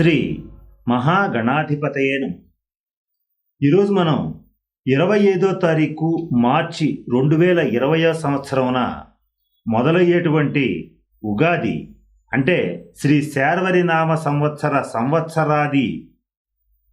శ్రీ మహాగణాధిపతయేనం ఈరోజు మనం ఇరవై ఐదో తారీఖు మార్చి రెండు వేల ఇరవయో సంవత్సరమున మొదలయ్యేటువంటి ఉగాది అంటే శ్రీ శార్వరి నామ సంవత్సర సంవత్సరాది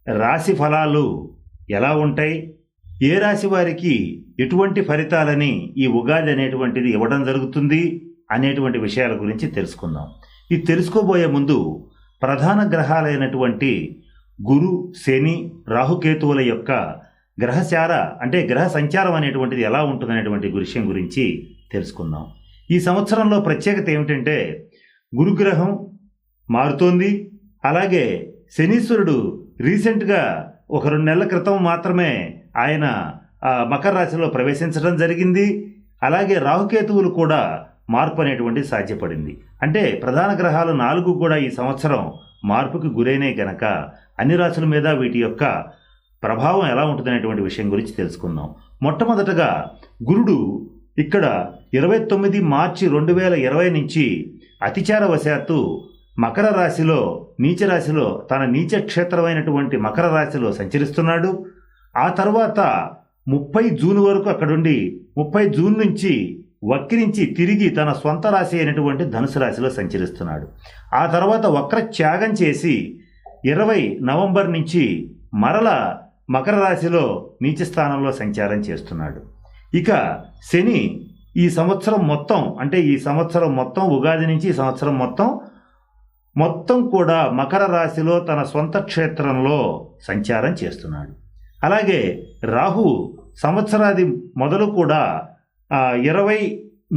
రాశి ఫలాలు ఎలా ఉంటాయి? ఏ రాశి వారికి ఎటువంటి ఫలితాలని ఈ ఉగాది అనేటువంటిది ఇవ్వడం జరుగుతుంది అనేటువంటి విషయాల గురించి తెలుసుకుందాం. ఇది తెలుసుకోబోయే ముందు ప్రధాన గ్రహాలైనటువంటి గురు శని రాహుకేతువుల యొక్క గ్రహచార అంటే గ్రహ సంచారం అనేటువంటిది ఎలా ఉంటుందనేటువంటి విషయం గురించి తెలుసుకుందాం. ఈ సంవత్సరంలో ప్రత్యేకత ఏమిటంటే గురుగ్రహం మారుతోంది. అలాగే శనీశ్వరుడు రీసెంట్గా ఒక రెండు నెలల క్రితం మాత్రమే ఆయన ఆ, మకర రాశిలో ప్రవేశించడం జరిగింది. అలాగే రాహుకేతువులు కూడా మార్పు అనేటువంటి సాధ్యపడింది. అంటే ప్రధాన గ్రహాలు నాలుగు కూడా ఈ సంవత్సరం మార్పుకి గురైనే గనక అన్ని రాశుల మీద వీటి యొక్క ప్రభావం ఎలా ఉంటుందనేటువంటి విషయం గురించి తెలుసుకుందాం. మొట్టమొదటగా గురుడు ఇక్కడ ఇరవై తొమ్మిది మార్చి రెండు వేల ఇరవై నుంచి అతిచార వశాత్తు మకర రాశిలో నీచ రాశిలో తన నీచ క్షేత్రమైనటువంటి మకర రాశిలో సంచరిస్తున్నాడు. ఆ తర్వాత ముప్పై జూన్ వరకు అక్కడుండి ముప్పై జూన్ నుంచి వక్రించి తిరిగి తన స్వంత రాశి అయినటువంటి ధనుసు రాశిలో సంచరిస్తున్నాడు. ఆ తర్వాత వక్ర త్యాగం చేసి ఇరవై నవంబర్ నుంచి మరల మకర రాశిలో నీచ స్థానంలో సంచారం చేస్తున్నాడు. ఇక శని ఈ సంవత్సరం మొత్తం అంటే ఈ సంవత్సరం మొత్తం ఉగాది నుంచి ఈ సంవత్సరం మొత్తం మొత్తం కూడా మకర రాశిలో తన సొంత క్షేత్రంలో సంచారం చేస్తున్నాడు. అలాగే రాహు సంవత్సరాది మొదలు కూడా ఇరవై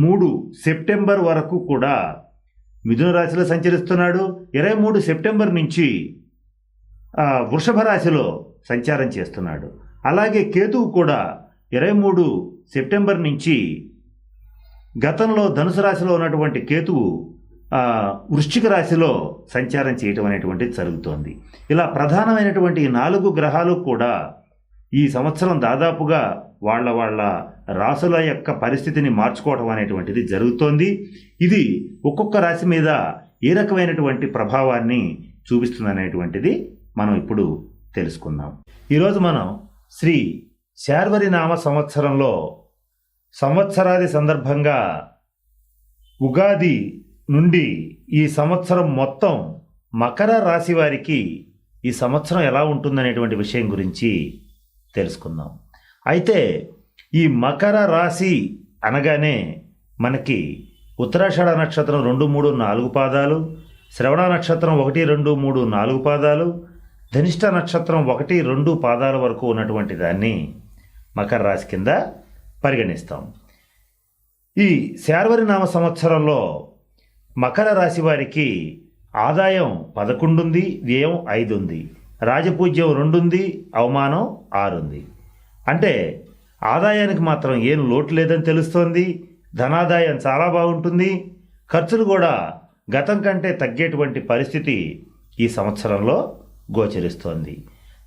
మూడు సెప్టెంబర్ వరకు కూడా మిథున రాశిలో సంచరిస్తున్నాడు. ఇరవై మూడు సెప్టెంబర్ నుంచి వృషభ రాశిలో సంచారం చేస్తున్నాడు. అలాగే కేతువు కూడా ఇరవై మూడు సెప్టెంబర్ నుంచి గతంలో ధనుసు రాశిలో ఉన్నటువంటి కేతువు వృశ్చిక రాశిలో సంచారం చేయటం అనేటువంటిది జరుగుతోంది. ఇలా ప్రధానమైనటువంటి ఈ నాలుగు గ్రహాలు కూడా ఈ సంవత్సరం దాదాపుగా వాళ్ళ వాళ్ళ రాసుల యొక్క పరిస్థితిని మార్చుకోవటం అనేటువంటిది జరుగుతోంది. ఇది ఒక్కొక్క రాశి మీద ఏ రకమైనటువంటి ప్రభావాన్ని చూపిస్తుందనేటువంటిది మనం ఇప్పుడు తెలుసుకుందాం. ఈరోజు మనం శ్రీ శార్వరి నామ సంవత్సరంలో సంవత్సరాది సందర్భంగా ఉగాది నుండి ఈ సంవత్సరం మొత్తం మకర రాశి వారికి ఈ సంవత్సరం ఎలా ఉంటుందనేటువంటి విషయం గురించి తెలుసుకుందాం. అయితే ఈ మకర రాశి అనగానే మనకి ఉత్తరాషాఢ నక్షత్రం రెండు మూడు నాలుగు పాదాలు శ్రవణ నక్షత్రం ఒకటి రెండు మూడు నాలుగు పాదాలు ధనిష్ట నక్షత్రం ఒకటి రెండు పాదాల వరకు ఉన్నటువంటి దాన్ని మకర రాశి కింద పరిగణిస్తాం. ఈ శార్వరి నామ సంవత్సరంలో మకర రాశి వారికి ఆదాయం పదకొండు ఉంది వ్యయం ఐదు ఉంది రాజపూజ్యం రెండు ఉంది అవమానం ఆరు ఉంది అంటే ఆదాయానికి మాత్రం ఏం లోటు లేదని తెలుస్తోంది ధనాదాయం చాలా బాగుంటుంది ఖర్చులు కూడా గతం కంటే తగ్గేటువంటి పరిస్థితి ఈ సంవత్సరంలో గోచరిస్తోంది.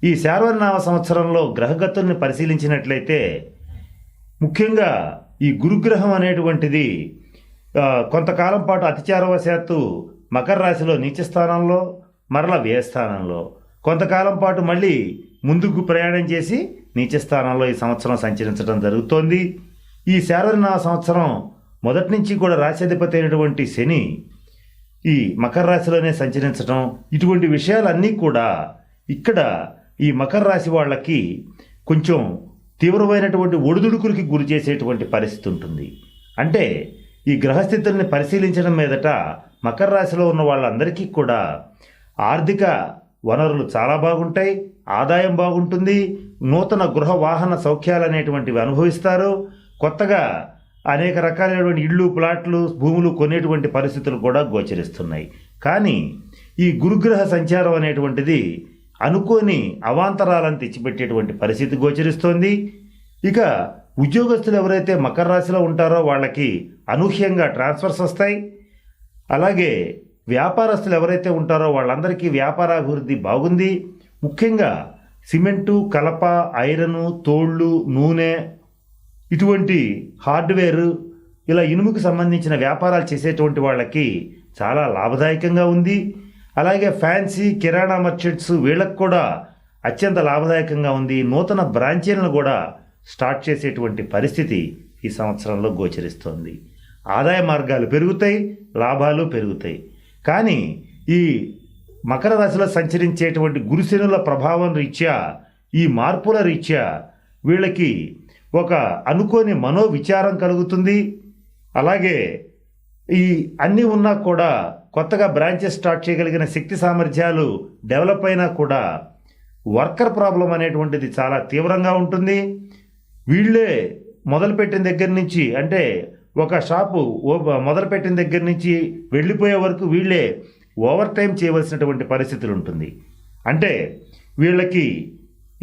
ఈ శార్వరినామ సంవత్సరంలో గ్రహగతుల్ని పరిశీలించినట్లయితే ముఖ్యంగా ఈ గురుగ్రహం అనేటువంటిది కొంతకాలం పాటు అతిచారవశాత్తు మకర రాశిలో నీచ స్థానంలో మరల వ్యయస్థానంలో కొంతకాలం పాటు మళ్ళీ ముందుకు ప్రయాణం చేసి నీచ స్థానంలో ఈ సంవత్సరం సంచరించడం జరుగుతోంది. ఈ శారదనామ సంవత్సరం మొదటి నుంచి కూడా రాశ్యాధిపతి అయినటువంటి శని ఈ మకర రాశిలోనే సంచరించడం ఇటువంటి విషయాలన్నీ కూడా ఇక్కడ ఈ మకర రాశి వాళ్ళకి కొంచెం తీవ్రమైనటువంటి ఒడిదుడుకులకి గురి చేసేటువంటి పరిస్థితి ఉంటుంది. అంటే ఈ గ్రహస్థితుల్ని పరిశీలించడం మీదట మకర రాశిలో ఉన్న వాళ్ళందరికీ కూడా ఆర్థిక వనరులు చాలా బాగుంటాయి ఆదాయం బాగుంటుంది నూతన గృహ వాహన సౌఖ్యాలు అనేటువంటివి అనుభవిస్తారు. కొత్తగా అనేక రకాలైనటువంటి ఇళ్ళు ప్లాట్లు భూములు కొనేటువంటి పరిస్థితులు కూడా గోచరిస్తున్నాయి. కానీ ఈ గురుగ్రహ సంచారం అనేటువంటిది అనుకోని అవాంతరాలను తెచ్చిపెట్టేటువంటి పరిస్థితి గోచరిస్తోంది. ఇక ఉద్యోగస్తులు ఎవరైతే మకర రాశిలో ఉంటారో వాళ్ళకి అనూహ్యంగా ట్రాన్స్ఫర్స్ వస్తాయి. అలాగే వ్యాపారస్తులు ఎవరైతే ఉంటారో వాళ్ళందరికీ వ్యాపారాభివృద్ధి బాగుంది. ముఖ్యంగా సిమెంటు కలప ఐరను తోళ్ళు నూనె ఇటువంటి హార్డ్వేర్ ఇలా ఇనుముకు సంబంధించిన వ్యాపారాలు చేసేటువంటి వాళ్ళకి చాలా లాభదాయకంగా ఉంది. అలాగే ఫ్యాన్సీ కిరాణా మర్చెంట్స్ వీళ్ళకు కూడా అత్యంత లాభదాయకంగా ఉంది. నూతన బ్రాంచీలను కూడా స్టార్ట్ చేసేటువంటి పరిస్థితి ఈ సంవత్సరంలో గోచరిస్తోంది. ఆదాయ మార్గాలు పెరుగుతాయి లాభాలు పెరుగుతాయి. కానీ ఈ మకర రాశిలో సంచరించేటువంటి గురుశనుల ప్రభావం రీత్యా ఈ మార్పుల రీత్యా వీళ్ళకి ఒక అనుకోని మనోవిచారం కలుగుతుంది. అలాగే ఈ అన్నీ ఉన్నా కూడా కొత్తగా బ్రాంచెస్ స్టార్ట్ చేయగలిగిన శక్తి సామర్థ్యాలు డెవలప్ అయినా కూడా వర్కర్ ప్రాబ్లం అనేటువంటిది చాలా తీవ్రంగా ఉంటుంది. వీళ్ళే మొదలుపెట్టిన దగ్గర నుంచి అంటే ఒక షాపు ఓ- మొదలుపెట్టిన దగ్గర నుంచి వెళ్ళిపోయే వరకు వీళ్ళే ఓవర్ టైం చేయవలసినటువంటి పరిస్థితులు ఉంటుంది. అంటే వీళ్ళకి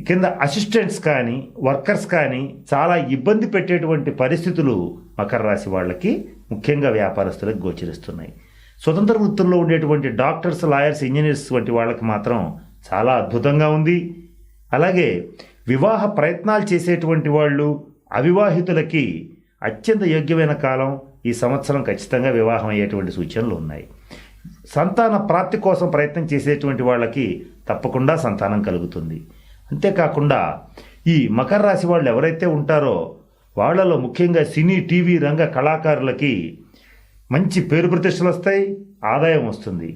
కింద అసిస్టెంట్స్ కానీ వర్కర్స్ కానీ చాలా ఇబ్బంది పెట్టేటువంటి పరిస్థితులు మకర రాశి వాళ్ళకి ముఖ్యంగా వ్యాపారస్తులకు గోచరిస్తున్నాయి. స్వతంత్ర వృత్తుల్లో ఉండేటువంటి డాక్టర్స్ లాయర్స్ ఇంజనీర్స్ వంటి వాళ్ళకి మాత్రం చాలా అద్భుతంగా ఉంది. అలాగే వివాహ ప్రయత్నాలు చేసేటువంటి వాళ్ళు అవివాహితులకి అత్యంత యోగ్యమైన కాలం ఈ సంవత్సరం ఖచ్చితంగా వివాహం అయ్యేటువంటి సూచనలు ఉన్నాయి. సంతాన ప్రాప్తి కోసం ప్రయత్నం చేసేటువంటి వాళ్ళకి తప్పకుండా సంతానం కలుగుతుంది. అంతేకాకుండా ఈ మకర రాశి వాళ్ళు ఎవరైతే ఉంటారో వాళ్ళలో ముఖ్యంగా సినీ టీవీ రంగ కళాకారులకి మంచి పేరు ప్రతిష్టలు వస్తాయి ఆదాయం వస్తుంది.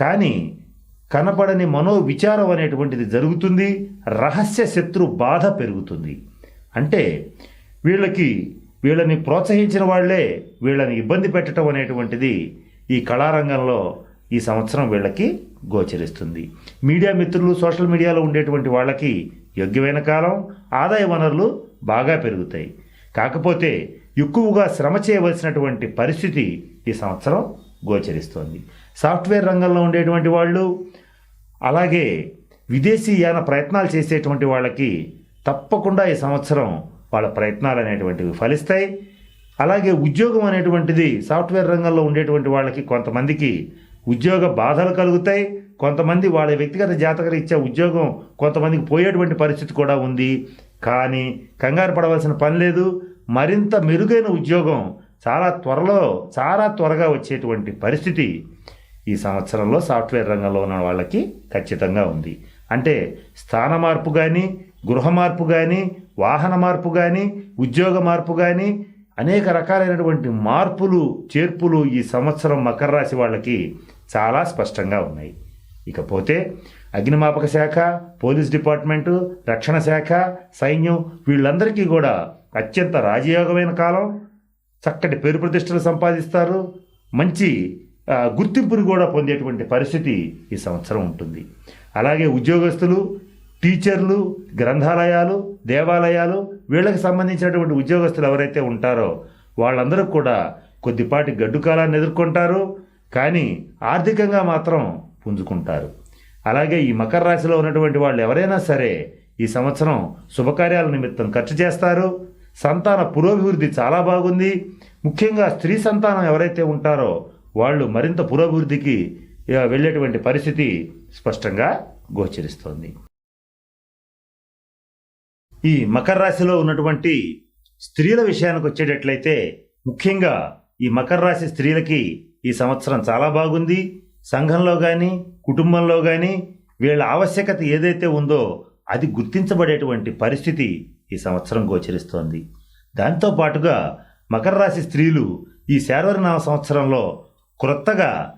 కానీ కనపడని మనోవిచారం అనేటువంటిది జరుగుతుంది రహస్య శత్రు బాధ పెరుగుతుంది. అంటే వీళ్ళకి వీళ్ళని ప్రోత్సహించిన వాళ్ళే వీళ్ళని ఇబ్బంది పెట్టడం అనేటువంటిది ఈ కళారంగంలో ఈ సంవత్సరం వీళ్ళకి గోచరిస్తుంది. మీడియా మిత్రులు సోషల్ మీడియాలో ఉండేటువంటి వాళ్ళకి యోగ్యమైన కాలం ఆదాయ వనరులు బాగా పెరుగుతాయి. కాకపోతే ఎక్కువగా శ్రమ చేయవలసినటువంటి పరిస్థితి ఈ సంవత్సరం గోచరిస్తోంది. సాఫ్ట్వేర్ రంగంలో ఉండేటువంటి వాళ్ళు అలాగే విదేశీయాన ప్రయత్నాలు చేసేటువంటి వాళ్ళకి తప్పకుండా ఈ సంవత్సరం వాళ్ళ ప్రయత్నాలు అనేటువంటివి ఫలిస్తాయి. అలాగే ఉద్యోగం అనేటువంటిది సాఫ్ట్వేర్ రంగంలో ఉండేటువంటి వాళ్ళకి కొంతమందికి ఉద్యోగ బాధలు కలుగుతాయి. కొంతమంది వాళ్ళ వ్యక్తిగత జాతకలు ఇచ్చే ఉద్యోగం కొంతమందికి పోయేటువంటి పరిస్థితి కూడా ఉంది. కానీ కంగారు పడవలసిన పని లేదు. మరింత మెరుగైన ఉద్యోగం చాలా త్వరలో చాలా త్వరగా వచ్చేటువంటి పరిస్థితి ఈ సంవత్సరంలో సాఫ్ట్వేర్ రంగంలో ఉన్న వాళ్ళకి ఖచ్చితంగా ఉంది. అంటే స్థాన మార్పు కానీ గృహ మార్పు కానీ వాహన మార్పు కానీ ఉద్యోగ మార్పు కానీ అనేక రకాలైనటువంటి మార్పులు చేర్పులు ఈ సంవత్సరం మకర రాశి వాళ్ళకి చాలా స్పష్టంగా ఉన్నాయి. ఇకపోతే అగ్నిమాపక శాఖ పోలీస్ డిపార్ట్మెంటు రక్షణ శాఖ సైన్యం వీళ్ళందరికీ కూడా అత్యంత రాజయోగమైన కాలం. చక్కటి పేరు ప్రతిష్టలు సంపాదిస్తారు. మంచి గుర్తింపును కూడా పొందేటువంటి పరిస్థితి ఈ సంవత్సరం ఉంటుంది. అలాగే ఉద్యోగస్తులు టీచర్లు గ్రంథాలయాలు దేవాలయాలు వీళ్ళకి సంబంధించినటువంటి ఉద్యోగస్తులు ఎవరైతే ఉంటారో వాళ్ళందరూ కూడా కొద్దిపాటి గడ్డు కాలాన్ని ఎదుర్కొంటారు. కానీ ఆర్థికంగా మాత్రం పుంజుకుంటారు. అలాగే ఈ మకర రాశిలో ఉన్నటువంటి వాళ్ళు ఎవరైనా సరే ఈ సంవత్సరం శుభకార్యాల నిమిత్తం ఖర్చు చేస్తారు. సంతాన పురోభివృద్ధి చాలా బాగుంది. ముఖ్యంగా స్త్రీ సంతానం ఎవరైతే ఉంటారో వాళ్ళు మరింత పురోభివృద్ధికి వెళ్ళేటువంటి పరిస్థితి స్పష్టంగా గోచరిస్తోంది. ఈ మకర రాశిలో ఉన్నటువంటి స్త్రీల విషయానికి వచ్చేటట్లయితే ముఖ్యంగా ఈ మకర రాశి స్త్రీలకి ఈ సంవత్సరం చాలా బాగుంది. సంఘంలో కానీ కుటుంబంలో కానీ వీళ్ళ ఆవశ్యకత ఏదైతే ఉందో అది గుర్తించబడేటువంటి పరిస్థితి ఈ సంవత్సరం గోచరిస్తోంది. దాంతో పాటుగా మకర రాశి స్త్రీలు ఈ శార్వరినామ సంవత్సరంలో క్రొత్తగా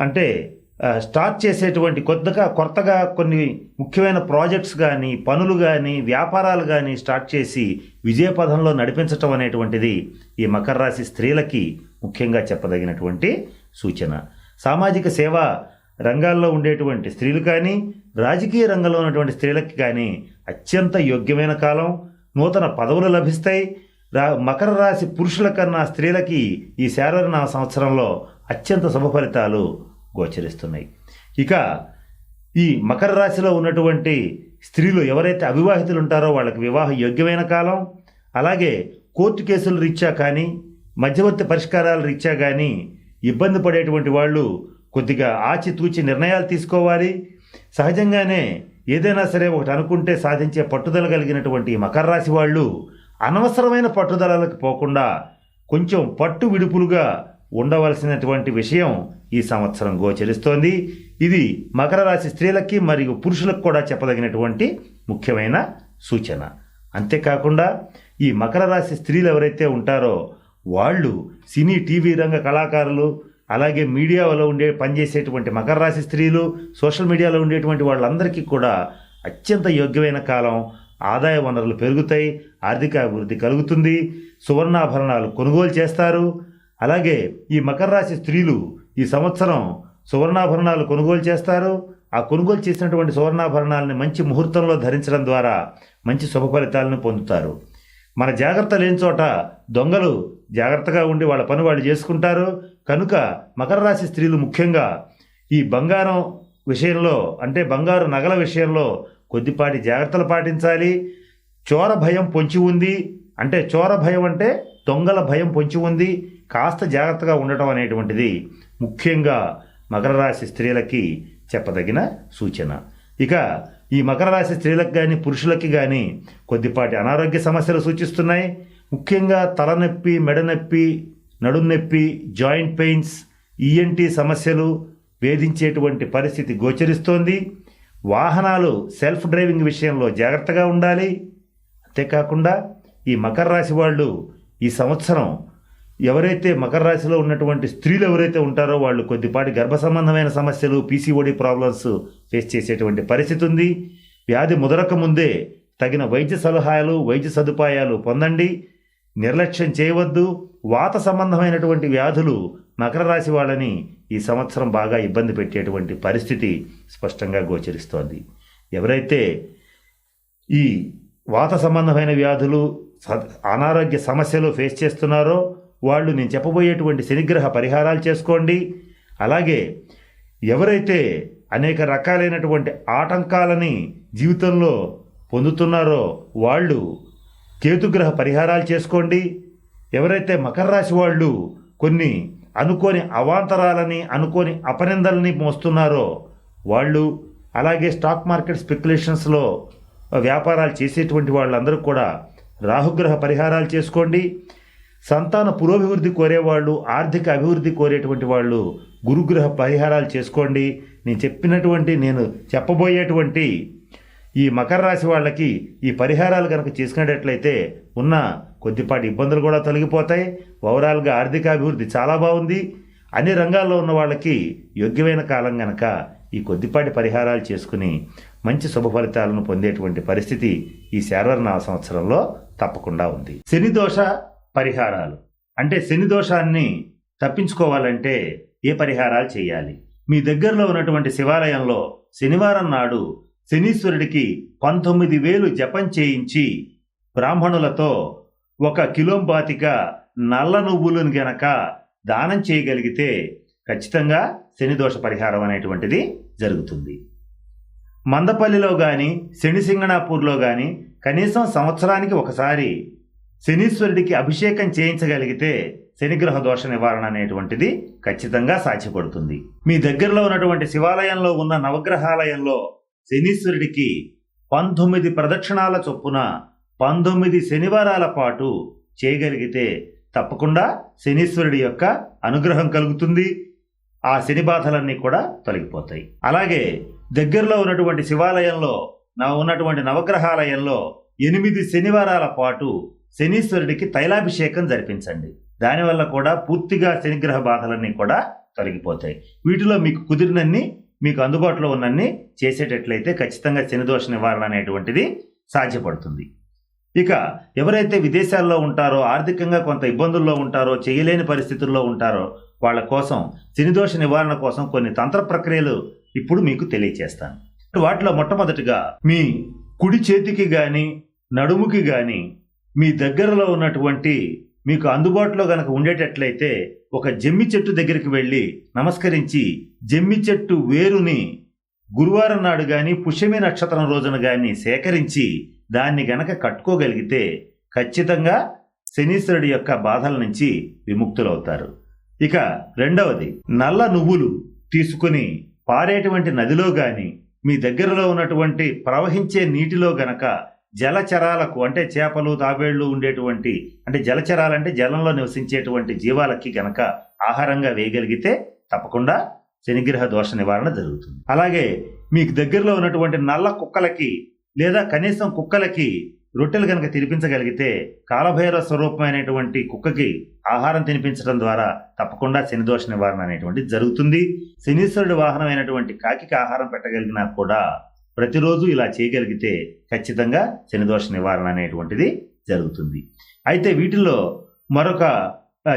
అంటే స్టార్ట్ చేసేటువంటి కొద్దిగా కొత్తగా కొన్ని ముఖ్యమైన ప్రాజెక్ట్స్ కానీ పనులు కానీ వ్యాపారాలు కానీ స్టార్ట్ చేసి విజయపథంలో నడిపించటం అనేటువంటిది ఈ మకర రాశి స్త్రీలకి ముఖ్యంగా చెప్పదగినటువంటి సూచన. సామాజిక సేవ రంగాల్లో ఉండేటువంటి స్త్రీలు కానీ రాజకీయ రంగంలో ఉన్నటువంటి స్త్రీలకి కానీ అత్యంత యోగ్యమైన కాలం. నూతన పదవులు లభిస్తాయి. రా మకర రాశి పురుషుల కన్నా స్త్రీలకి ఈ శారణ సంవత్సరంలో అత్యంత శుభ ఫలితాలు గోచరిస్తున్నాయి. ఇక ఈ మకర రాశిలో ఉన్నటువంటి స్త్రీలు ఎవరైతే అవివాహితులు ఉంటారో వాళ్ళకి వివాహ యోగ్యమైన కాలం అలాగే కోర్టు కేసుల రీత్యా కానీ మధ్యవర్తి పరిష్కారాల రీత్యా కానీ ఇబ్బంది పడేటువంటి వాళ్ళు కొద్దిగా ఆచితూచి నిర్ణయాలు తీసుకోవాలి. సహజంగానే ఏదైనా సరే ఒకటి అనుకుంటే సాధించే పట్టుదల కలిగినటువంటి మకర రాశి వాళ్ళు అనవసరమైన పట్టుదలలకు పోకుండా కొంచెం పట్టు విడుపులుగా ఉండవలసినటువంటి విషయం ఈ సంవత్సరం గోచరిస్తోంది. ఇది మకర రాశి స్త్రీలకి మరియు పురుషులకు కూడా చెప్పదగినటువంటి ముఖ్యమైన సూచన. అంతేకాకుండా ఈ మకర రాశి స్త్రీలు ఎవరైతే ఉంటారో వాళ్ళు సినీ టీవీ రంగ కళాకారులు అలాగే మీడియాలో ఉండే పనిచేసేటువంటి మకర రాశి స్త్రీలు సోషల్ మీడియాలో ఉండేటువంటి వాళ్ళందరికీ కూడా అత్యంత యోగ్యమైన కాలం. ఆదాయ వనరులు పెరుగుతాయి ఆర్థిక అభివృద్ధి కలుగుతుంది సువర్ణాభరణాలు కొనుగోలు చేస్తారు. అలాగే ఈ మకర రాశి స్త్రీలు ఈ సంవత్సరం సువర్ణాభరణాలు కొనుగోలు చేస్తారు. ఆ కొనుగోలు చేసినటువంటి సువర్ణాభరణాలని మంచి ముహూర్తంలో ధరించడం ద్వారా మంచి శుభ ఫలితాలను పొందుతారు. మన జాగ్రత్త లేని చోట దొంగలు జాగ్రత్తగా ఉండి వాళ్ళ పని వాళ్ళు చేసుకుంటారు. కనుక మకర రాశి స్త్రీలు ముఖ్యంగా ఈ బంగారం విషయంలో అంటే బంగారు నగల విషయంలో కొద్దిపాటి జాగ్రత్తలు పాటించాలి. చోర భయం పొంచి ఉంది. అంటే చోర భయం అంటే దొంగల భయం పొంచి ఉంది. కాస్త జాగ్రత్తగా ఉండటం అనేటువంటిది ముఖ్యంగా మకర రాశి స్త్రీలకి చెప్పదగిన సూచన. ఇక ఈ మకర రాశి స్త్రీలకు కానీ పురుషులకి కానీ కొద్దిపాటి అనారోగ్య సమస్యలు సూచిస్తున్నాయి. ముఖ్యంగా తలనొప్పి మెడనొప్పి నడుం నొప్పి జాయింట్ పెయిన్స్ ఈఎన్టీ సమస్యలు వేధించేటువంటి పరిస్థితి గోచరిస్తోంది. వాహనాలు సెల్ఫ్ డ్రైవింగ్ విషయంలో జాగ్రత్తగా ఉండాలి. అంతేకాకుండా ఈ మకర రాశి వాళ్ళు ఈ సంవత్సరం ఎవరైతే మకర రాశిలో ఉన్నటువంటి స్త్రీలు ఎవరైతే ఉంటారో వాళ్ళు కొద్దిపాటి గర్భ సంబంధమైన సమస్యలు పీసీఓడి ప్రాబ్లమ్స్ ఫేస్ చేసేటువంటి పరిస్థితి ఉంది. వ్యాధి ముదరక ముందే తగిన వైద్య సలహాలు వైద్య సదుపాయాలు పొందండి. నిర్లక్ష్యం చేయవద్దు. వాత సంబంధమైనటువంటి వ్యాధులు మకర రాశి వాళ్ళని ఈ సంవత్సరం బాగా ఇబ్బంది పెట్టేటువంటి పరిస్థితి స్పష్టంగా గోచరిస్తోంది. ఎవరైతే ఈ వాత సంబంధమైన వ్యాధులు అనారోగ్య సమస్యలు ఫేస్ చేస్తున్నారో వాళ్ళు నేను చెప్పబోయేటువంటి శనిగ్రహ పరిహారాలు చేసుకోండి. అలాగే ఎవరైతే అనేక రకాలైనటువంటి ఆటంకాలని జీవితంలో పొందుతున్నారో వాళ్ళు కేతుగ్రహ పరిహారాలు చేసుకోండి. ఎవరైతే మకర రాశి వాళ్ళు కొన్ని అనుకోని అవాంతరాలని అనుకోని అపనిందలని మోస్తున్నారో వాళ్ళు అలాగే స్టాక్ మార్కెట్ స్పెక్యులేషన్స్లో వ్యాపారాలు చేసేటువంటి వాళ్ళందరూ కూడా రాహుగ్రహ పరిహారాలు చేసుకోండి. సంతాన పురోభివృద్ధి కోరేవాళ్ళు ఆర్థిక అభివృద్ధి కోరేటువంటి వాళ్ళు గురుగ్రహ పరిహారాలు చేసుకోండి. నేను చెప్పినటువంటి నేను చెప్పబోయేటువంటి ఈ మకర రాశి వాళ్ళకి ఈ పరిహారాలు కనుక చేసుకునేటట్లయితే ఉన్న కొద్దిపాటి ఇబ్బందులు కూడా తొలగిపోతాయి. ఓవరాల్గా ఆర్థిక అభివృద్ధి చాలా బాగుంది. అన్ని రంగాల్లో ఉన్న వాళ్ళకి యోగ్యమైన కాలం గనక ఈ కొద్దిపాటి పరిహారాలు చేసుకుని మంచి శుభ ఫలితాలను పొందేటువంటి పరిస్థితి ఈ శారవరణ సంవత్సరంలో తప్పకుండా ఉంది. శని దోష పరిహారాలు. అంటే శని దోషాన్ని తప్పించుకోవాలంటే ఏ పరిహారాలు చేయాలి? మీ దగ్గరలో ఉన్నటువంటి శివాలయంలో శనివారం నాడు శనీశ్వరుడికి పంతొమ్మిది వేలు జపం చేయించి బ్రాహ్మణులతో ఒక కిలోంబాతిక నల్ల నువ్వులను గనక దానం చేయగలిగితే ఖచ్చితంగా శనిదోష పరిహారం అనేటువంటిది జరుగుతుంది. మందపల్లిలో కానీ శనిసింగణాపూర్లో కానీ కనీసం సంవత్సరానికి ఒకసారి శనీశ్వరుడికి అభిషేకం చేయించగలిగితే శనిగ్రహ దోష నివారణ అనేటువంటిది ఖచ్చితంగా సాధ్యపడుతుంది. మీ దగ్గరలో ఉన్నటువంటి శివాలయంలో ఉన్న నవగ్రహాలయంలో శనీశ్వరుడికి పంతొమ్మిది ప్రదక్షిణాల చొప్పున పంతొమ్మిది శనివారాల పాటు చేయగలిగితే తప్పకుండా శనీశ్వరుడి యొక్క అనుగ్రహం కలుగుతుంది. ఆ శని బాధలన్నీ కూడా తొలగిపోతాయి. అలాగే దగ్గరలో ఉన్నటువంటి శివాలయంలో నా ఉన్నటువంటి నవగ్రహాలయంలో ఎనిమిది శనివారాల పాటు శనీశ్వరుడికి తైలాభిషేకం జరిపించండి. దానివల్ల కూడా పూర్తిగా శనిగ్రహ బాధలన్నీ కూడా తొలగిపోతాయి. వీటిలో మీకు కుదిరినన్ని మీకు అందుబాటులో ఉన్నన్ని చేసేటట్లయితే ఖచ్చితంగా శనిదోష నివారణ అనేటువంటిది సాధ్యపడుతుంది. ఇక ఎవరైతే విదేశాల్లో ఉంటారో ఆర్థికంగా కొంత ఇబ్బందుల్లో ఉంటారో చేయలేని పరిస్థితుల్లో ఉంటారో వాళ్ళ కోసం శనిదోష నివారణ కోసం కొన్ని తంత్ర ప్రక్రియలు ఇప్పుడు మీకు తెలియచేస్తాను. వాటిలో మొట్టమొదటిగా మీ కుడి చేతికి కానీ నడుముకి కానీ మీ దగ్గరలో ఉన్నటువంటి మీకు అందుబాటులో గనక ఉండేటట్లయితే ఒక జమ్మి చెట్టు దగ్గరికి వెళ్ళి నమస్కరించి జమ్మి చెట్టు వేరుని గురువారం నాడు కానీ పుష్యమి నక్షత్రం రోజున కానీ సేకరించి దాన్ని గనక కట్టుకోగలిగితే ఖచ్చితంగా శనీశ్వరుడి యొక్క బాధల నుంచి విముక్తులవుతారు. ఇక రెండవది నల్ల నువ్వులు తీసుకుని పారేటువంటి నదిలో గాని మీ దగ్గరలో ఉన్నటువంటి ప్రవహించే నీటిలో గనక జలచరాలకు అంటే చేపలు తాబేళ్ళు ఉండేటువంటి అంటే జలచరాలంటే జలంలో నివసించేటువంటి జీవాలకి గనక ఆహారంగా వేయగలిగితే తప్పకుండా శనిగ్రహ దోష నివారణ జరుగుతుంది. అలాగే మీకు దగ్గరలో ఉన్నటువంటి నల్ల కుక్కలకి లేదా కనీసం కుక్కలకి రొట్టెలు కనుక తినిపించగలిగితే కాలభైరవ స్వరూపమైనటువంటి కుక్కకి ఆహారం తినిపించడం ద్వారా తప్పకుండా శని దోష నివారణ అనేటువంటిది జరుగుతుంది. శనీశ్వరుడి వాహనమైనటువంటి కాకి ఆహారం పెట్టగలిగినా కూడా ప్రతిరోజు ఇలా చేయగలిగితే ఖచ్చితంగా శనిదోష నివారణ అనేటువంటిది జరుగుతుంది. అయితే వీటిలో మరొక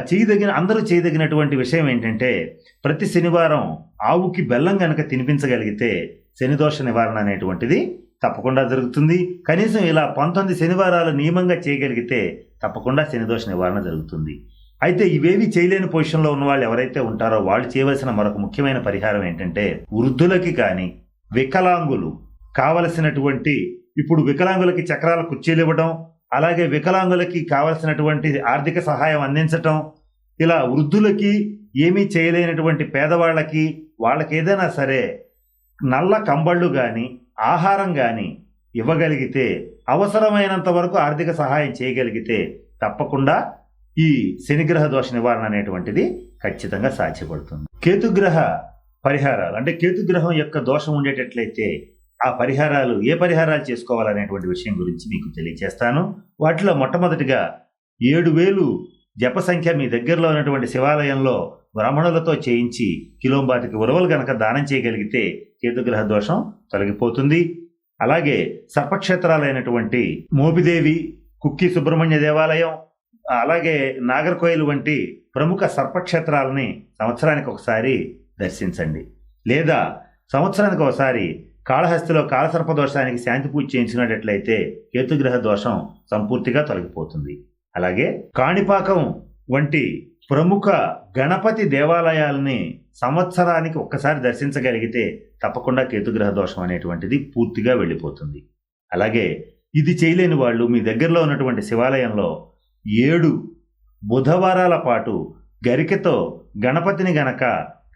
చేయదగిన అందరూ చేయదగినటువంటి విషయం ఏంటంటే ప్రతి శనివారం ఆవుకి బెల్లం కనుక తినిపించగలిగితే శనిదోష నివారణ అనేటువంటిది తప్పకుండా జరుగుతుంది. కనీసం ఇలా పంతొమ్మిది శనివారాలు నియమంగా చేయగలిగితే తప్పకుండా శనిదోష నివారణ జరుగుతుంది. అయితే ఇవేవి చేయలేని పొజిషన్లో ఉన్న వాళ్ళు ఎవరైతే ఉంటారో వాళ్ళు చేయవలసిన మరొక ముఖ్యమైన పరిహారం ఏంటంటే వృద్ధులకి కానీ వికలాంగులు కావలసినటువంటి ఇప్పుడు వికలాంగులకి చక్రాల కుర్చీలు ఇవ్వడం అలాగే వికలాంగులకి కావలసినటువంటి ఆర్థిక సహాయం అందించటం ఇలా వృద్ధులకి ఏమీ చేయలేనటువంటి పేదవాళ్ళకి వాళ్ళకి ఏదైనా సరే నల్ల కంబళ్ళు కానీ ఆహారం కానీ ఇవ్వగలిగితే అవసరమైనంత వరకు ఆర్థిక సహాయం చేయగలిగితే తప్పకుండా ఈ శనిగ్రహ దోష నివారణ అనేటువంటిది ఖచ్చితంగా సాధ్యపడుతుంది. కేతుగ్రహ పరిహారాలు అంటే కేతుగ్రహం యొక్క దోషం ఉండేటట్లయితే ఆ పరిహారాలు ఏ పరిహారాలు చేసుకోవాలనేటువంటి విషయం గురించి మీకు తెలియజేస్తాను వాటిలో మొట్టమొదటిగా ఏడు వేలు జప సంఖ్య మీ దగ్గరలో ఉన్నటువంటి శివాలయంలో బ్రాహ్మణులతో చేయించి కిలోంబాటికి ఉరవలు గనక దానం చేయగలిగితే కేతుగ్రహ దోషం తొలగిపోతుంది. అలాగే సర్పక్షేత్రాలైనటువంటి మోపిదేవి కుక్కి సుబ్రహ్మణ్య దేవాలయం అలాగే నాగర్కోయిల్ వంటి ప్రముఖ సర్పక్షేత్రాలని సంవత్సరానికి ఒకసారి దర్శించండి. లేదా సంవత్సరానికి ఒకసారి కాళహస్తిలో కాలసర్ప దోషానికి శాంతి పూజ చేయించినట్లయితే కేతుగ్రహ దోషం సంపూర్తిగా తొలగిపోతుంది. అలాగే కాణిపాకం వంటి ప్రముఖ గణపతి దేవాలయాల్ని సంవత్సరానికి ఒక్కసారి దర్శించగలిగితే తప్పకుండా కేతుగ్రహ దోషం అనేటువంటిది పూర్తిగా వెళ్ళిపోతుంది. అలాగే ఇది చేయలేని వాళ్ళు మీ దగ్గరలో ఉన్నటువంటి శివాలయంలో ఏడు బుధవారాల పాటు గరికతో గణపతిని గనక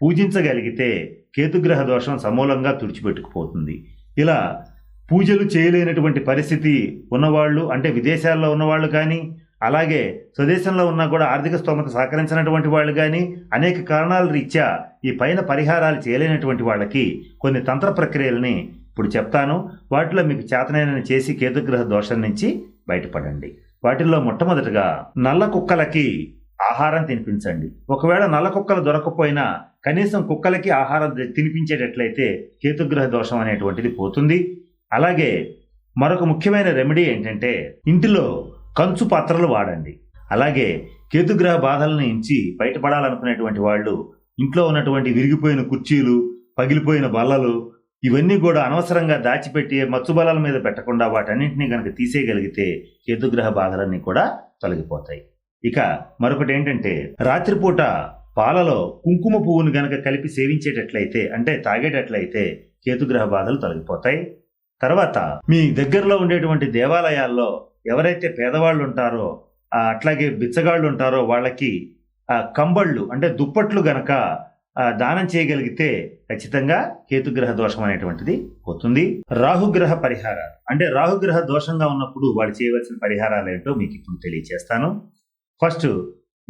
పూజించగలిగితే కేతుగ్రహ దోషం సమూలంగా తుడిచిపెట్టుకుపోతుంది. ఇలా పూజలు చేయలేనటువంటి పరిస్థితి ఉన్నవాళ్ళు అంటే విదేశాల్లో ఉన్నవాళ్ళు కానీ అలాగే స్వదేశంలో ఉన్నా కూడా ఆర్థిక స్తోమత సహకరించినటువంటి వాళ్ళు కానీ అనేక కారణాల రీత్యా ఈ పైన పరిహారాలు చేయలేనటువంటి వాళ్ళకి కొన్ని తంత్ర ప్రక్రియలని ఇప్పుడు చెప్తాను. వాటిలో మీకు చేతనైన చేసి కేతుగ్రహ దోషం నుంచి బయటపడండి. వాటిల్లో మొట్టమొదటిగా నల్ల కుక్కలకి ఆహారం తినిపించండి. ఒకవేళ నల్ల కుక్కలు దొరకపోయినా కనీసం కుక్కలకి ఆహారం తినిపించేటట్లయితే కేతుగ్రహ దోషం అనేటువంటిది పోతుంది. అలాగే మరొక ముఖ్యమైన రెమెడీ ఏంటంటే ఇంటిలో కంచు పాత్రలు వాడండి. అలాగే కేతుగ్రహ బాధలను ఇంచి బయటపడాలనుకునేటువంటి వాళ్ళు ఇంట్లో ఉన్నటువంటి విరిగిపోయిన కుర్చీలు పగిలిపోయిన బల్లలు ఇవన్నీ కూడా అనవసరంగా దాచిపెట్టి మచ్చు బలాల మీద పెట్టకుండా వాటన్నింటినీ కనుక తీసేయగలిగితే కేతుగ్రహ బాధలన్నీ కూడా తొలగిపోతాయి. ఇక మరొకటి ఏంటంటే రాత్రిపూట పాలలో కుంకుమ పువ్వును గనక కలిపి సేవించేటట్లయితే అంటే తాగేటట్లయితే కేతుగ్రహ బాధలు తొలగిపోతాయి. తర్వాత మీ దగ్గరలో ఉండేటువంటి దేవాలయాల్లో ఎవరైతే పేదవాళ్ళు ఉంటారో అట్లాగే బిచ్చగాళ్ళు ఉంటారో వాళ్ళకి కంబళ్ళు అంటే దుప్పట్లు గనక దానం చేయగలిగితే ఖచ్చితంగా కేతుగ్రహ దోషం అనేటువంటిది పోతుంది. రాహుగ్రహ పరిహారాలు అంటే రాహుగ్రహ దోషంగా ఉన్నప్పుడు వాళ్ళు చేయవలసిన పరిహారాలు ఏంటో మీకు ఇప్పుడు తెలియజేస్తాను ఫస్ట్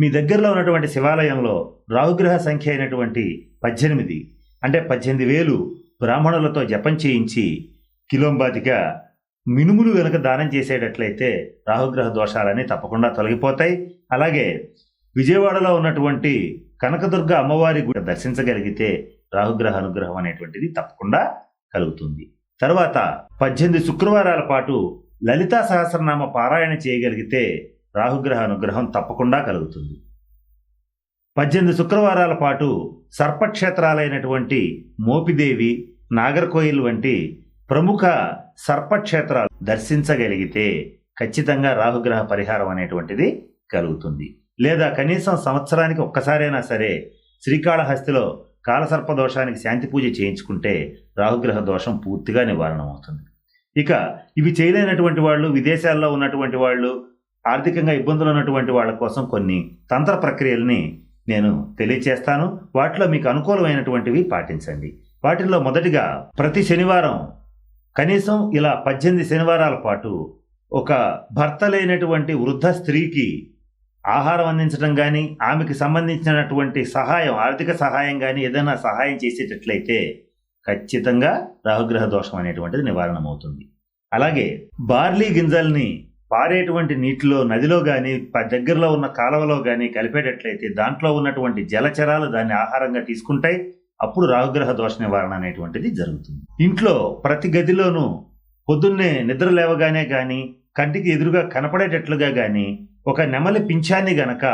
మీ దగ్గరలో ఉన్నటువంటి శివాలయంలో రాహుగ్రహ సంఖ్య అయినటువంటి పద్దెనిమిది అంటే పద్దెనిమిది వేలు బ్రాహ్మణులతో జపం చేయించి కిలోంబాతిగా మినుములు వెనుక దానం చేసేటట్లయితే రాహుగ్రహ దోషాలన్నీ తప్పకుండా తొలగిపోతాయి. అలాగే విజయవాడలో ఉన్నటువంటి కనకదుర్గ అమ్మవారి గుడి దర్శించగలిగితే రాహుగ్రహ అనుగ్రహం అనేటువంటిది తప్పకుండా కలుగుతుంది. తర్వాత పద్దెనిమిది శుక్రవారాల పాటు లలితా సహస్రనామ పారాయణ చేయగలిగితే రాహుగ్రహ అనుగ్రహం తప్పకుండా కలుగుతుంది. పద్దెనిమిది శుక్రవారాల పాటు సర్పక్షేత్రాలైనటువంటి మోపిదేవి నాగర్కోయిల్ వంటి ప్రముఖ సర్పక్షేత్రాలు దర్శించగలిగితే ఖచ్చితంగా రాహుగ్రహ పరిహారం అనేటువంటిది కలుగుతుంది. లేదా కనీసం సంవత్సరానికి ఒక్కసారైనా సరే శ్రీకాళహస్తిలో కాలసర్ప దోషానికి శాంతి పూజ చేయించుకుంటే రాహుగ్రహ దోషం పూర్తిగా నివారణ అవుతుంది ఇక ఇవి చేయలేనటువంటి వాళ్ళు విదేశాల్లో ఉన్నటువంటి వాళ్ళు ఆర్థికంగా ఇబ్బందులు ఉన్నటువంటి వాళ్ళ కోసం కొన్ని తంత్ర ప్రక్రియల్ని నేను తెలియచేస్తాను. వాటిలో మీకు అనుకూలమైనటువంటివి పాటించండి. వాటిల్లో మొదటిగా ప్రతి శనివారం కనీసం ఇలా పద్దెనిమిది శనివారాల పాటు ఒక భర్త లేనటువంటి వృద్ధ స్త్రీకి ఆహారం అందించడం కానీ ఆమెకి సంబంధించినటువంటి సహాయం ఆర్థిక సహాయం కానీ ఏదైనా సహాయం చేసేటట్లయితే ఖచ్చితంగా రాహుగ్రహ దోషం అనేటువంటిది నివారణ అవుతుంది అలాగే బార్లీ గింజల్ని పారేటువంటి నీటిలో నదిలో కానీ దగ్గరలో ఉన్న కాలువలో కానీ కలిపేటట్లయితే దాంట్లో ఉన్నటువంటి జలచరాలు దాన్ని ఆహారంగా తీసుకుంటాయి. అప్పుడు రాహుగ్రహ దోష నివారణ అనేటువంటిది జరుగుతుంది. ఇంట్లో ప్రతి గదిలోనూ పొద్దున్నే నిద్ర లేవగానే కానీ కంటికి ఎదురుగా కనపడేటట్లుగా కానీ ఒక నెమలి పింఛాన్ని గనక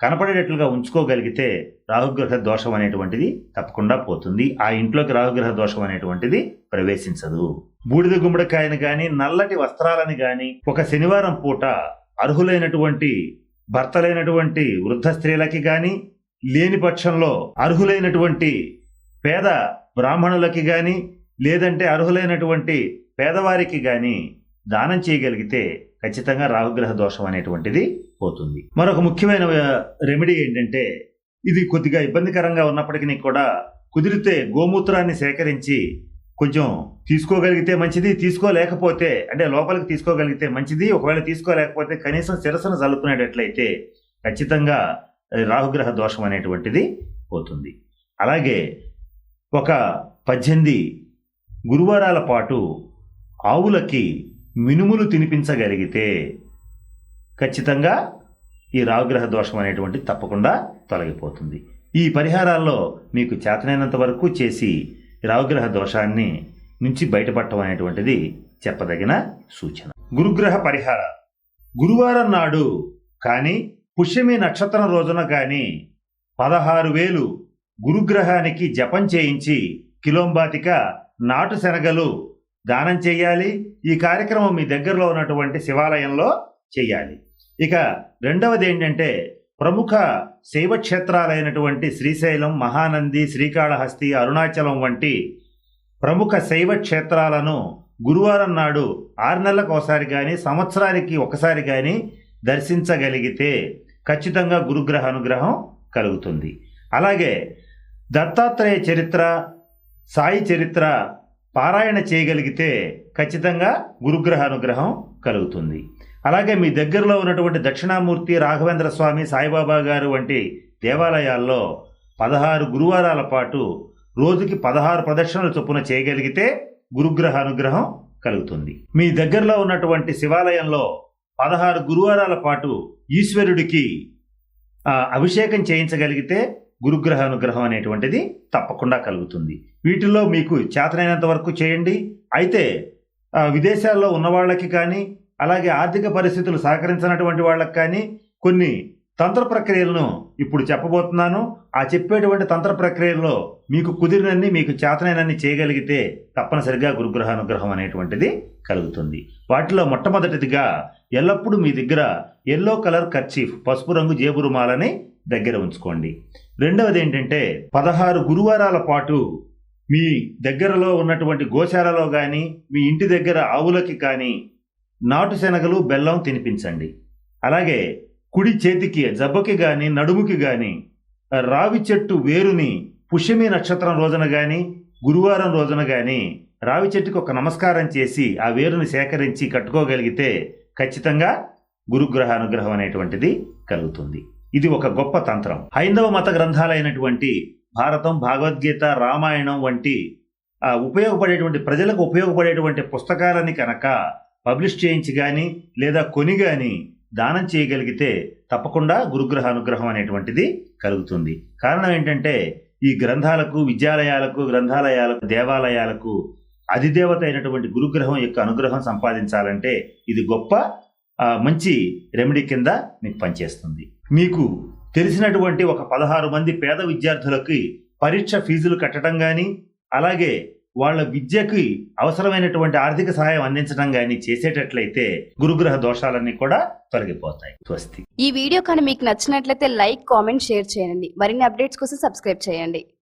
కనపడేటట్లుగా ఉంచుకోగలిగితే రాహుగ్రహ దోషం అనేటువంటిది తప్పకుండా పోతుంది. ఆ ఇంట్లోకి రాహుగ్రహ దోషం అనేటువంటిది ప్రవేశించదు. బూడిద గుమ్మడికాయని కానీ నల్లటి వస్త్రాలని కానీ ఒక శనివారం పూట అర్హులైనటువంటి భర్తలైనటువంటి వృద్ధ స్త్రీలకి కానీ లేని పక్షంలో అర్హులైనటువంటి పేద బ్రాహ్మణులకి కానీ లేదంటే అర్హులైనటువంటి పేదవారికి కానీ దానం చేయగలిగితే ఖచ్చితంగా రాహుగ్రహ దోషం అనేటువంటిది పోతుంది. మరొక ముఖ్యమైన రెమెడీ ఏంటంటే ఇది కొద్దిగా ఇబ్బందికరంగా ఉన్నప్పటికీ కూడా కుదిరితే గోమూత్రాన్ని సేకరించి కొంచెం తీసుకోగలిగితే మంచిది తీసుకోలేకపోతే అంటే లోపలికి తీసుకోగలిగితే మంచిది ఒకవేళ తీసుకోలేకపోతే కనీసం శిరస్సును చల్లుకునేటట్లయితే ఖచ్చితంగా రాహుగ్రహ దోషం అనేటువంటిది పోతుంది. అలాగే ఒక పద్దెనిమిది గురువారాల పాటు ఆవులకి మినుములు తినిపించగలిగితే ఖచ్చితంగా ఈ రావుగ్రహ దోషం అనేటువంటి తప్పకుండా తొలగిపోతుంది. ఈ పరిహారాల్లో మీకు చేతనైనంత వరకు చేసి రావుగ్రహ దోషాన్ని నుంచి బయటపడటం అనేటువంటిది చెప్పదగిన సూచన. గురుగ్రహ పరిహార. గురువారం నాడు కానీ పుష్యమి నక్షత్రం రోజున కానీ పదహారు వేలు గురుగ్రహానికి జపం చేయించి కిలోంబాతిక నాటు శనగలు దానం చేయాలి. ఈ కార్యక్రమం మీ దగ్గరలో ఉన్నటువంటి శివాలయంలో చేయాలి. ఇక రెండవది ఏంటంటే ప్రముఖ శైవ క్షేత్రాలైనటువంటి శ్రీశైలం మహానంది శ్రీకాళహస్తి అరుణాచలం వంటి ప్రముఖ శైవ క్షేత్రాలను గురువారం నాడు ఆరు నెలలకు ఒకసారి కానీ సంవత్సరానికి ఒకసారి కానీ దర్శించగలిగితే ఖచ్చితంగా గురుగ్రహ అనుగ్రహం కలుగుతుంది. అలాగే దత్తాత్రేయ చరిత్ర సాయి చరిత్ర పారాయణ చేయగలిగితే ఖచ్చితంగా గురుగ్రహ అనుగ్రహం కలుగుతుంది. అలాగే మీ దగ్గరలో ఉన్నటువంటి దక్షిణామూర్తి రాఘవేంద్ర స్వామి సాయిబాబా గారు వంటి దేవాలయాల్లో పదహారు గురువారాల పాటు రోజుకి పదహారు ప్రదక్షిణలు చొప్పున చేయగలిగితే గురుగ్రహ అనుగ్రహం కలుగుతుంది. మీ దగ్గరలో ఉన్నటువంటి శివాలయంలో పదహారు గురువారాల పాటు ఈశ్వరుడికి అభిషేకం చేయించగలిగితే గురుగ్రహ అనుగ్రహం అనేటువంటిది తప్పకుండా కలుగుతుంది. వీటిల్లో మీకు చేతనైనంత వరకు చేయండి. అయితే విదేశాల్లో ఉన్న వాళ్ళకి కానీ అలాగే ఆర్థిక పరిస్థితులు సహకరించినటువంటి వాళ్ళకి కానీ కొన్ని తంత్ర ప్రక్రియలను ఇప్పుడు చెప్పబోతున్నాను. ఆ చెప్పేటువంటి తంత్ర ప్రక్రియల్లో మీకు కుదిరినన్ని మీకు చేతనైనన్ని చేయగలిగితే తప్పనిసరిగా గురుగ్రహ అనుగ్రహం అనేటువంటిది కలుగుతుంది. వాటిలో మొట్టమొదటిదిగా ఎల్లప్పుడూ మీ దగ్గర ఎల్లో కలర్ కర్చీఫ్ పసుపు రంగు జేబురుమాలని దగ్గర ఉంచుకోండి. రెండవది ఏంటంటే పదహారు గురువారాల పాటు మీ దగ్గరలో ఉన్నటువంటి గోశాలలో కానీ మీ ఇంటి దగ్గర ఆవులకి కానీ నాటు శనగలు బెల్లం తినిపించండి. అలాగే కుడి చేతికి జబ్బకి కానీ నడుముకి కానీ రావి చెట్టు వేరుని పుష్యమి నక్షత్రం రోజున కానీ గురువారం రోజున కానీ రావి చెట్టుకి ఒక నమస్కారం చేసి ఆ వేరుని సేకరించి కట్టుకోగలిగితే ఖచ్చితంగా గురుగ్రహ అనుగ్రహం అనేటువంటిది కలుగుతుంది. ఇది ఒక గొప్ప తంత్రం. హైందవ మత గ్రంథాలైనటువంటి భారతం భగవద్గీత రామాయణం వంటి ఉపయోగపడేటువంటి ప్రజలకు ఉపయోగపడేటువంటి పుస్తకాలని కనుక పబ్లిష్ చేయించి కానీ లేదా కొని కానీ దానం చేయగలిగితే తప్పకుండా గురుగ్రహ అనుగ్రహం అనేటువంటిది కలుగుతుంది. కారణం ఏంటంటే ఈ గ్రంథాలకు విద్యాలయాలకు గ్రంథాలయాలకు దేవాలయాలకు అధిదేవత అయినటువంటి గురుగ్రహం యొక్క అనుగ్రహం సంపాదించాలంటే ఇది గొప్ప మంచి రెమెడీ కింద మీకు పనిచేస్తుంది. మీకు తెలిసినటువంటి ఒక పదహారు మంది పేద విద్యార్థులకి పరీక్ష ఫీజులు కట్టడం కానీ అలాగే వాళ్ళ విద్యకి అవసరమైనటువంటి ఆర్థిక సహాయం అందించడం కానీ చేసేటట్లయితే గురుగ్రహ దోషాలన్నీ కూడా తొలగిపోతాయి. స్వస్తి. ఈ వీడియో కానీ మీకు నచ్చినట్లయితే లైక్ కామెంట్ షేర్ చేయండి. మరిన్ని అప్డేట్స్ కోసం సబ్స్క్రైబ్ చేయండి.